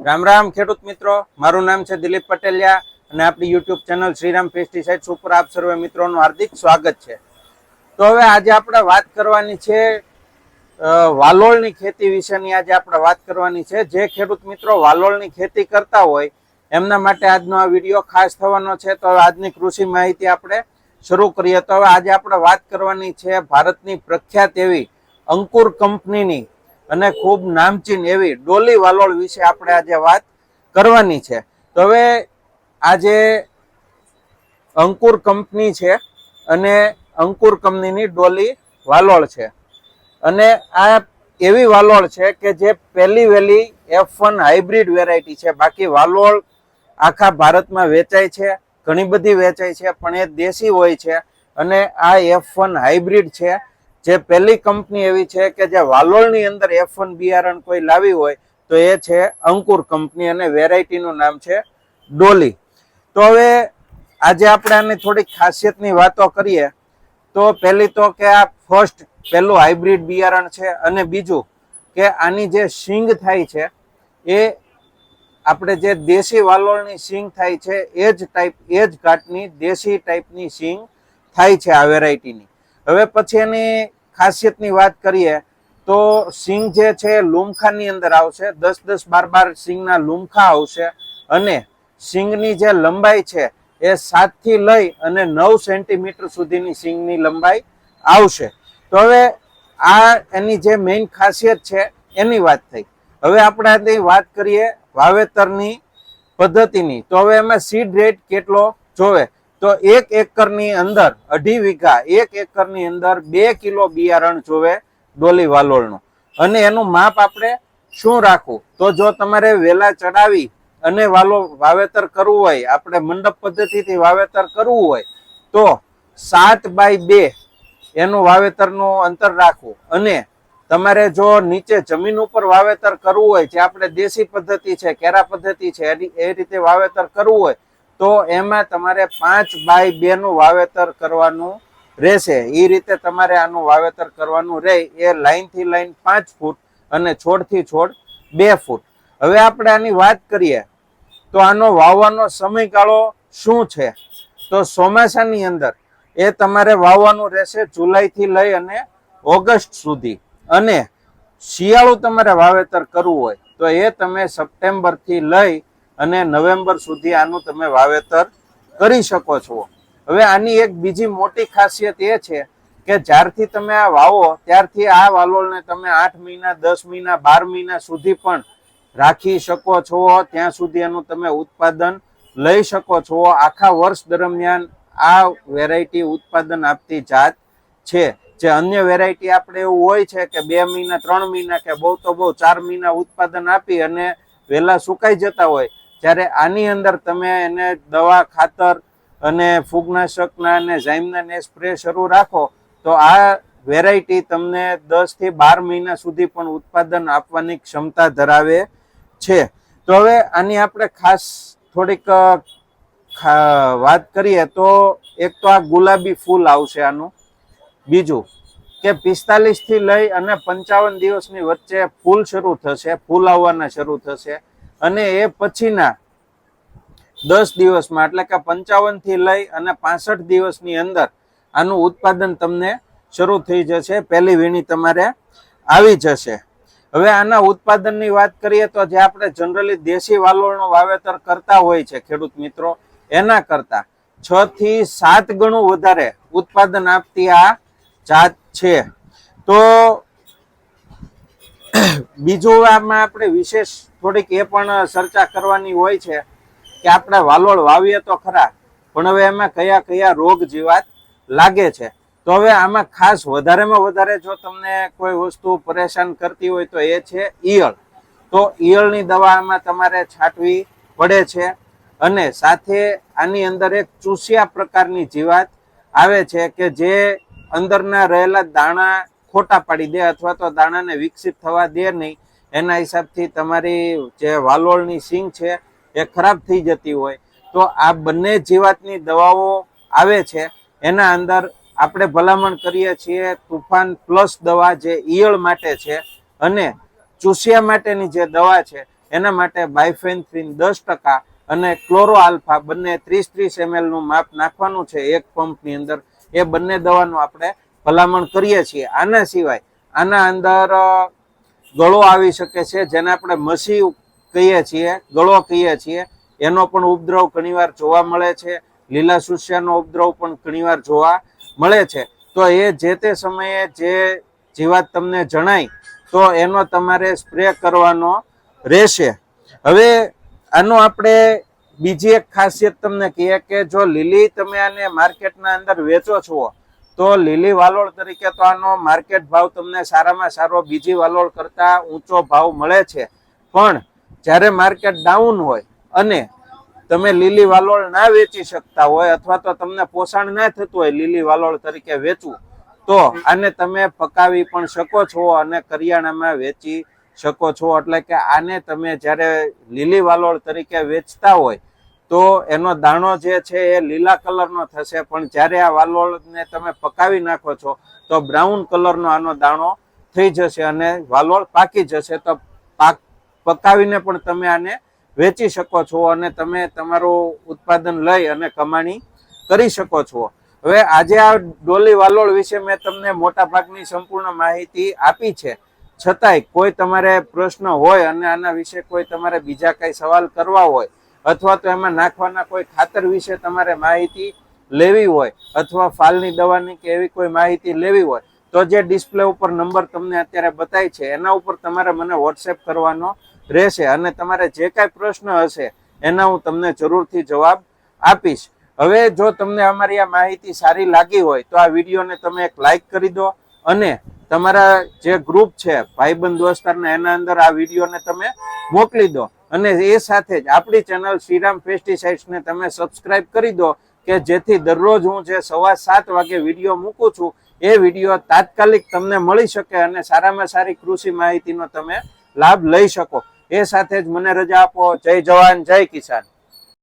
રામ રામ, ખેડૂત મિત્રો. મારું નામ છે દિલીપ પટેલિયા અને આપણી યુટ્યુબ ચેનલ શ્રીરામ પેસ્ટિસાઇડ્સ ઉપર આપ સર્વે મિત્રોનું હાર્દિક સ્વાગત છે. તો હવે આજે આપણે વાત કરવાની છે વાલોળની ખેતી વિશેની આજે આપણે વાત કરવાની છે. જે ખેડૂત મિત્રો વાલોળની ખેતી કરતા હોય, એમના માટે આજનો આ વીડિયો ખાસ થવાનો છે. તો હવે આજની કૃષિ માહિતી આપણે શરૂ કરીએ. તો હવે આજે આપણે વાત કરવાની છે, ભારતની પ્રખ્યાત એવી અંકુર કંપનીની અને ખૂબ નામચીન એવી ડોલી વાલોળ વિશે આપણે આજે વાત કરવાની છે. તો હવે આજે અંકુર કંપની છે અને અંકુર કંપનીની ડોલી વાલોળ છે. અને આ એવી વાલોળ છે કે જે પહેલી વહેલી એફ વન હાઇબ્રિડ વેરાયટી છે. બાકી વાલોળ આખા ભારતમાં વેચાય છે, ઘણી બધી વેચાય છે, પણ એ દેશી હોય છે અને આ એફ વન હાઇબ્રિડ છે. જે પહેલી કંપની એવી છે કે જે વાલોળની અંદર એફ વન બિયારણ કોઈ લાવી હોય, તો એ છે અંકુર કંપની અને વેરાયટીનું નામ છે ડોલી. તો હવે આજે આપણે આની થોડીક ખાસિયતની વાતો કરીએ, તો પહેલી તો કે આ ફર્સ્ટ પહેલું હાઇબ્રિડ બિયારણ છે, અને બીજું કે આની જે સિંગ થાય છે, એ આપણે જે દેશી વાલોળની સિંગ થાય છે, એ જ ટાઈપ એ જ ઘાટની દેશી ટાઈપની સિંગ થાય છે આ વેરાયટીની. હવે પછી એની ખાસિયતની વાત કરીએ તો સિંગ જે છે, લૂમખાની અંદર આવશે. દસ દસ બાર બાર સિંગના લુમખા આવશે અને સિંગની જે લંબાઈ છે એ સાતથી લઈ અને નવ સેન્ટીમીટર સુધીની સિંગની લંબાઈ આવશે. તો હવે આ એની જે મેઇન ખાસિયત છે, એની વાત થઈ. હવે આપણે આની વાત કરીએ વાવેતરની પદ્ધતિની. તો હવે એમાં સીડ રેટ કેટલો જોવે? તો એક એકરની અંદર, અઢી વીઘા, એક એકરની અંદર બે કિલો બિયારણ જોવે ડોલી વાલોળનું. અને એનું માપ આપણે શું રાખવું? તો જો તમારે વેલા ચડાવી અને વાલો, વાવેતર કરવું હોય, આપણે મંડપ પદ્ધતિથી વાવેતર કરવું હોય, તો સાત બાય બે એનું વાવેતરનું અંતર રાખવું. અને તમારે જો નીચે જમીન ઉપર વાવેતર કરવું હોય, જે આપણે દેશી પદ્ધતિ છે કેરા પદ્ધતિ છે એ રીતે વાવેતર કરવું હોય તો એમાં તમારે પાંચ બાય બે નું વાવેતર કરવાનું રહેશે. એ રીતે તમારે આનું વાવેતર કરવાનું રહે. એ લાઈનથી લાઈન પાંચ ફૂટ અને છોડથી છોડ બે ફૂટ. હવે આપણે આની વાત કરીએ તો આનો વાવવાનો સમયગાળો શું છે? તો ચોમાસાની અંદર એ તમારે વાવવાનું રહેશે જુલાઈથી લઈ અને ઓગસ્ટ સુધી. અને શિયાળું તમારે વાવેતર કરવું હોય તો એ તમે સપ્ટેમ્બરથી લઈ અને નવેમ્બર સુધી આનું તમે વાવેતર કરી શકો છો. હવે આની એક બીજી મોટી ખાસિયત એ છે કે જ્યારથી તમે આ વાવો, ત્યારથી આ વાલોળને તમે આઠ મહિના, દસ મહિના, બાર મહિના સુધી પણ રાખી શકો છો. ત્યાં સુધી એનું તમે ઉત્પાદન લઈ શકો છો. આખા વર્ષ દરમિયાન આ વેરાયટી ઉત્પાદન આપતી જાત છે. જે અન્ય વેરાયટી આપણે એવું હોય છે કે બે મહિના, ત્રણ મહિના કે બહુ તો બહુ ચાર મહિના ઉત્પાદન આપી અને વહેલા સુકાઈ જતા હોય જ્યારે આની અંદર તમે એને દવા, ખાતર અને ફૂગનાશકના અને ઝાઇમના સ્પ્રે શરૂ રાખો, તો આ વેરાયટી તમને દસથી બાર મહિના સુધી પણ ઉત્પાદન આપવાની ક્ષમતા ધરાવે છે. તો હવે આની આપણે ખાસ થોડીક વાત કરીએ તો એક તો આ ગુલાબી ફૂલ આવશે આનું. બીજું કે પિસ્તાલીસથી લઈ અને પંચાવન દિવસની વચ્ચે ફૂલ શરૂ થશે, ફૂલ આવવાના શરૂ થશે. અને એ પછીના દસ દિવસમાં, એટલે કે પંચાવનથી લઈ અને પાસઠ દિવસની અંદર આનું ઉત્પાદન તમને શરૂ થઈ જશે, પહેલી વીણી તમારે આવી જશે. હવે આના ઉત્પાદનની વાત કરીએ તો જે આપણે જનરલી દેશી વાલોળનું વાવેતર કરતા હોય છે, ખેડૂત મિત્રો, એના કરતા છ થી સાત ગણું વધારે ઉત્પાદન આપતી આ જાત છે. તો બીજું આમાં આપણે વિશેષ થોડીક એ પણ ચર્ચા કરવાની હોય છે કે આપણે વાલોળ વાવીએ તો ખરા, પણ હવે એમાં કયા કયા રોગ જીવાત લાગે છે? તો હવે આમાં ખાસ વધારેમાં વધારે જો તમને કોઈ વસ્તુ પરેશાન કરતી હોય તો એ છે ઈયળ. તો ઈયળની દવા આમાં તમારે છાંટવી પડે છે અને સાથે આની અંદર એક ચૂસિયા પ્રકારની જીવાત આવે છે કે જે અંદરના રહેલા દાણા ખોટા પાડી દે અથવા તો દાણાને વિકસિત થવા દે નહીં, એના હિસાબથી તમારી જે વાલોળની સિંગ છે એ ખરાબ થઈ જતી હોય. તો આ બંને જીવાતની દવાઓ આવે છે, એના અંદર આપણે ભલામણ કરીએ છીએ તુફાન પ્લસ દવા જે ઈયળ માટે છે અને ચૂસિયા માટેની જે દવા છે, એના માટે બાયફેન્થ્રીન દસ ટકા અને ક્લોરો આલ્ફા બંને ત્રીસ ત્રીસ એમએલનું માપ નાખવાનું છે એક પંપની અંદર. એ બંને દવાનું આપણે ભલામણ કરીએ છીએ. આના સિવાય આના અંદર ગળો આવી શકે છે, જેને આપણે મસી કહીએ છીએ, ગળો કહીએ છીએ, એનો પણ ઉપદ્રવ ઘણીવાર જોવા મળે છે. લીલા સુસ્યાનો ઉપદ્રવ પણ ઘણીવાર જોવા મળે છે. તો એ જે તે સમયે જે જીવાત તમને જણાય, તો એનો તમારે સ્પ્રે કરવાનો રહેશે. હવે આનો આપણે બીજી એક ખાસિયત તમને કહીએ કે જો લીલી તમે આને માર્કેટના અંદર વેચો છો તો લીલી વાલોળ તરીકે તો આનો માર્કેટ ભાવ તમને સારામાં સારો, બીજી વાલોળ કરતા ઊંચો ભાવ મળે છે. પણ જ્યારે માર્કેટ ડાઉન હોય અને તમે લીલી વાલોળ ના વેચી શકતા હોય અથવા તો તમને પોષણ ના થતું હોય લીલી વાલોળ તરીકે વેચવું, તો આને તમે પકાવી પણ શકો છો અને કરિયાણામાં વેચી શકો છો. એટલે કે આને તમે જ્યારે લીલી વાલોળ તરીકે વેચતા હોય તો એનો દાણો જે છે એ લીલા કલરનો થશે. પણ જ્યારે આ વાલોળને તમે પકાવી નાખો છો, તો બ્રાઉન કલરનો આનો દાણો થઈ જશે અને વાલોળ પાકી જશે. તો પાક પકાવીને પણ તમે આને વેચી શકો છો અને તમે તમારું ઉત્પાદન લઈ અને કમાણી કરી શકો છો. હવે આજે આ ડોલી વાલોળ વિશે મેં તમને મોટા ભાગની સંપૂર્ણ માહિતી આપી છે. છતાંય કોઈ તમારે પ્રશ્ન હોય અને આના વિશે કોઈ તમારે બીજા કઈ સવાલ કરવા હોય અથવા તો એમાં નાખવાના કોઈ ખાતર વિશે તમારે માહિતી લેવી હોય, અથવા ફાલની દવાની કે એવી કોઈ માહિતી લેવી હોય, તો જે ડિસ્પ્લે ઉપર નંબર તમને અત્યારે બતાય છે, એના ઉપર તમારે મને વોટ્સએપ કરવાનો રહેશે અને તમારે જે કાંઈ પ્રશ્ન હશે, એના હું તમને જરૂરથી જવાબ આપીશ. હવે જો તમને અમારી આ માહિતી સારી લાગી હોય, તો આ વિડીયોને તમે એક લાઈક કરી દો અને તમારા જે ગ્રુપ છે, ભાઈબંધ દોસ્તારને એના અંદર આ વિડીયોને તમે મોકલી દો. અને એ સાથે જ આપણી ચેનલ શ્રીરામ પેસ્ટિસાઇડ્સને તમે સબસ્ક્રાઇબ કરી દો, કે જેથી દરરોજ હું જે સવા સાત વાગે વીડિયો મૂકું છું, એ વીડિયો તાત્કાલિક તમને મળી શકે અને સારામાં સારી કૃષિ માહિતીનો તમે લાભ લઈ શકો. એ સાથે જ મને રજા આપો. જય જવાન, જય કિસાન.